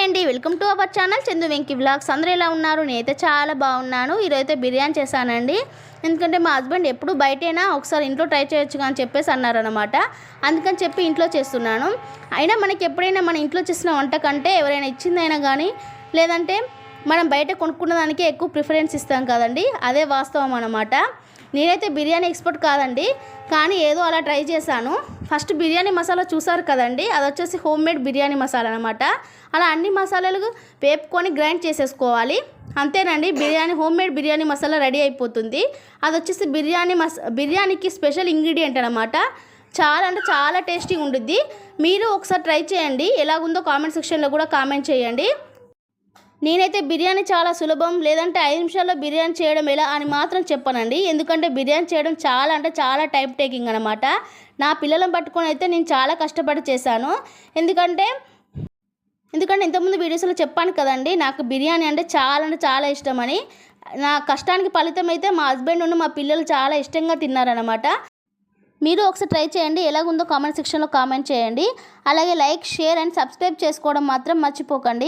Hi అండి. Welcome to our channel Chandu Venky vlogs. అందరూ ఎలా ఉన్నారు? నేనైతే చాలా బాగున్నాను. ఈరోజైతే బిర్యానీ చేశానండి. ఎందుకంటే మా హస్బెండ్ ఎప్పుడు బయటైనా ఒకసారి ఇంట్లో ట్రై చేయొచ్చు అని చెప్పేసి అన్నారనమాట అందుకని చెప్పి ఇంట్లో చేస్తున్నాను. అయినా మనకి ఎప్పుడైనా మన ఇంట్లో చేసిన వంట కంటే ఎవరైనా ఇచ్చిందైనా కానీ లేదంటే మనం బయట కొనుక్కున్న దానికే ఎక్కువ ప్రిఫరెన్స్ ఇస్తాం కదండి. అదే వాస్తవం అనమాట నేనైతే బిర్యానీ ఎక్స్పర్ట్ కాదండి కానీ ఏదో అలా ట్రై చేశాను. ఫస్ట్ బిర్యానీ మసాలా చూసారు కదండి అది వచ్చేసి హోమ్ మేడ్ బిర్యానీ మసాలా అనమాట అలా అన్ని మసాలాలు వేపుకొని గ్రైండ్ చేసేసుకోవాలి. అంతేనండి biryani home made biryani masala ready అయిపోతుంది. అది వచ్చేసి బిర్యానీ మస బిర్యానీకి స్పెషల్ ఇంగ్రీడియంట్ అనమాట చాలా అంటే చాలా టేస్టీగా ఉంటుంది మీరు ఒకసారి ట్రై చేయండి ఎలాగుందో కామెంట్ సెక్షన్లో కూడా కామెంట్ చేయండి. నేనైతే బిర్యానీ చాలా సులభం లేదంటే ఐదు నిమిషాల్లో బిర్యానీ చేయడం ఎలా అని మాత్రం చెప్పానండి. ఎందుకంటే బిర్యానీ చేయడం చాలా అంటే చాలా టైం టేకింగ్ అనమాట నా పిల్లలను పట్టుకొని అయితే నేను చాలా కష్టపడి చేశాను. ఎందుకంటే ఎందుకంటే ఇంతకుముందు వీడియోస్లో చెప్పాను కదండి నాకు బిర్యానీ అంటే చాలా అంటే చాలా ఇష్టమని. నా కష్టానికి ఫలితం అయితే మా హస్బెండ్ ఉండి మా పిల్లలు చాలా ఇష్టంగా తిన్నారనమాట మీరు ఒకసారి ట్రై చేయండి ఎలాగుందో కామెంట్ సెక్షన్లో కామెంట్ చేయండి. అలాగే లైక్ షేర్ అండ్ సబ్స్క్రైబ్ చేసుకోవడం మాత్రం మర్చిపోకండి.